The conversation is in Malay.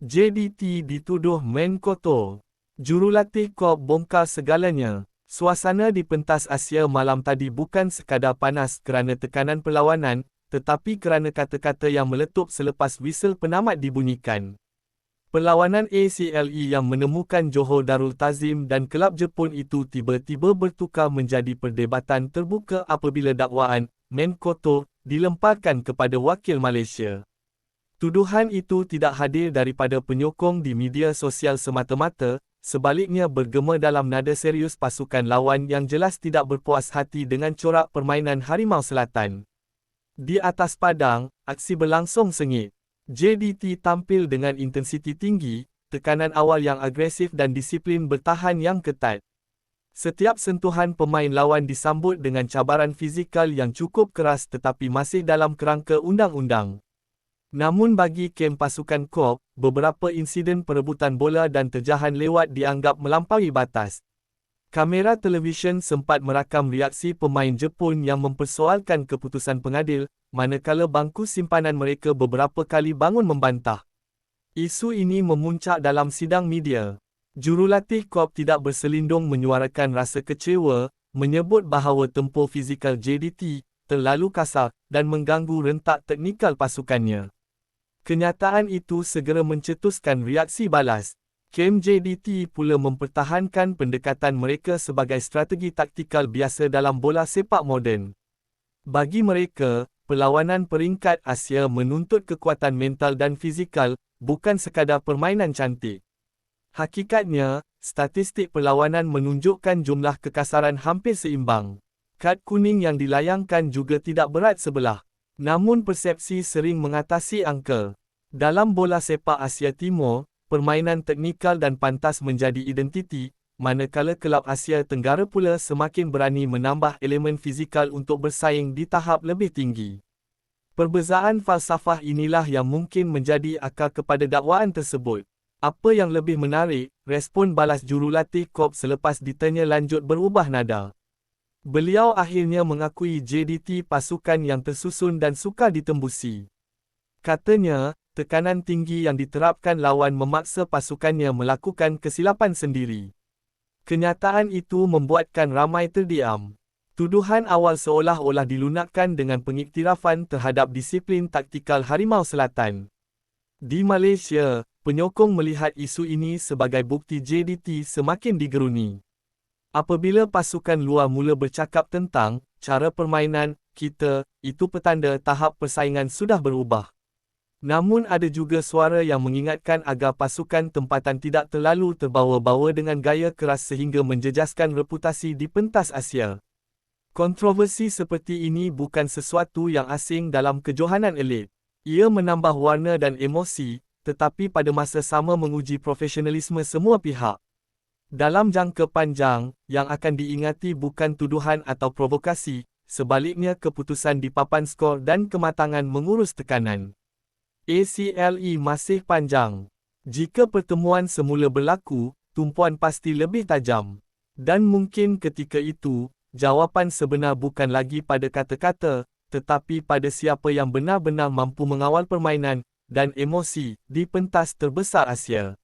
JDT dituduh main kotor. Jurulatih Kop bongkar segalanya. Suasana di pentas Asia malam tadi bukan sekadar panas kerana tekanan perlawanan, tetapi kerana kata-kata yang meletup selepas whistle penamat dibunyikan. Perlawanan ACLE yang menemukan Johor Darul Tazim dan kelab Jepun itu tiba-tiba bertukar menjadi perdebatan terbuka apabila dakwaan, main kotor, dilemparkan kepada wakil Malaysia. Tuduhan itu tidak hadir daripada penyokong di media sosial semata-mata, sebaliknya bergema dalam nada serius pasukan lawan yang jelas tidak berpuas hati dengan corak permainan Harimau Selatan. Di atas padang, aksi berlangsung sengit. JDT tampil dengan intensiti tinggi, tekanan awal yang agresif dan disiplin bertahan yang ketat. Setiap sentuhan pemain lawan disambut dengan cabaran fizikal yang cukup keras tetapi masih dalam kerangka undang-undang. Namun bagi kem pasukan Kop, beberapa insiden perebutan bola dan terjahan lewat dianggap melampaui batas. Kamera televisyen sempat merakam reaksi pemain Jepun yang mempersoalkan keputusan pengadil, manakala bangku simpanan mereka beberapa kali bangun membantah. Isu ini memuncak dalam sidang media. Jurulatih Kop tidak berselindung menyuarakan rasa kecewa, menyebut bahawa tempur fizikal JDT terlalu kasar dan mengganggu rentak teknikal pasukannya. Kenyataan itu segera mencetuskan reaksi balas. Kem JDT pula mempertahankan pendekatan mereka sebagai strategi taktikal biasa dalam bola sepak moden. Bagi mereka, perlawanan peringkat Asia menuntut kekuatan mental dan fizikal, bukan sekadar permainan cantik. Hakikatnya, statistik perlawanan menunjukkan jumlah kekasaran hampir seimbang. Kad kuning yang dilayangkan juga tidak berat sebelah. Namun persepsi sering mengatasi angka. Dalam bola sepak Asia Timur, permainan teknikal dan pantas menjadi identiti, manakala kelab Asia Tenggara pula semakin berani menambah elemen fizikal untuk bersaing di tahap lebih tinggi. Perbezaan falsafah inilah yang mungkin menjadi akar kepada dakwaan tersebut. Apa yang lebih menarik, respon balas jurulatih Kop selepas ditanya lanjut berubah nada. Beliau akhirnya mengakui JDT pasukan yang tersusun dan suka ditembusi. Katanya, tekanan tinggi yang diterapkan lawan memaksa pasukannya melakukan kesilapan sendiri. Kenyataan itu membuatkan ramai terdiam. Tuduhan awal seolah-olah dilunakkan dengan pengiktirafan terhadap disiplin taktikal Harimau Selatan. Di Malaysia, penyokong melihat isu ini sebagai bukti JDT semakin digeruni. Apabila pasukan luar mula bercakap tentang cara permainan kita, itu petanda tahap persaingan sudah berubah. Namun ada juga suara yang mengingatkan agar pasukan tempatan tidak terlalu terbawa-bawa dengan gaya keras sehingga menjejaskan reputasi di pentas Asia. Kontroversi seperti ini bukan sesuatu yang asing dalam kejohanan elit. Ia menambah warna dan emosi, tetapi pada masa sama menguji profesionalisme semua pihak. Dalam jangka panjang, yang akan diingati bukan tuduhan atau provokasi, sebaliknya keputusan di papan skor dan kematangan mengurus tekanan. ACLE masih panjang. Jika pertemuan semula berlaku, tumpuan pasti lebih tajam. Dan mungkin ketika itu, jawapan sebenar bukan lagi pada kata-kata, tetapi pada siapa yang benar-benar mampu mengawal permainan dan emosi di pentas terbesar Asia.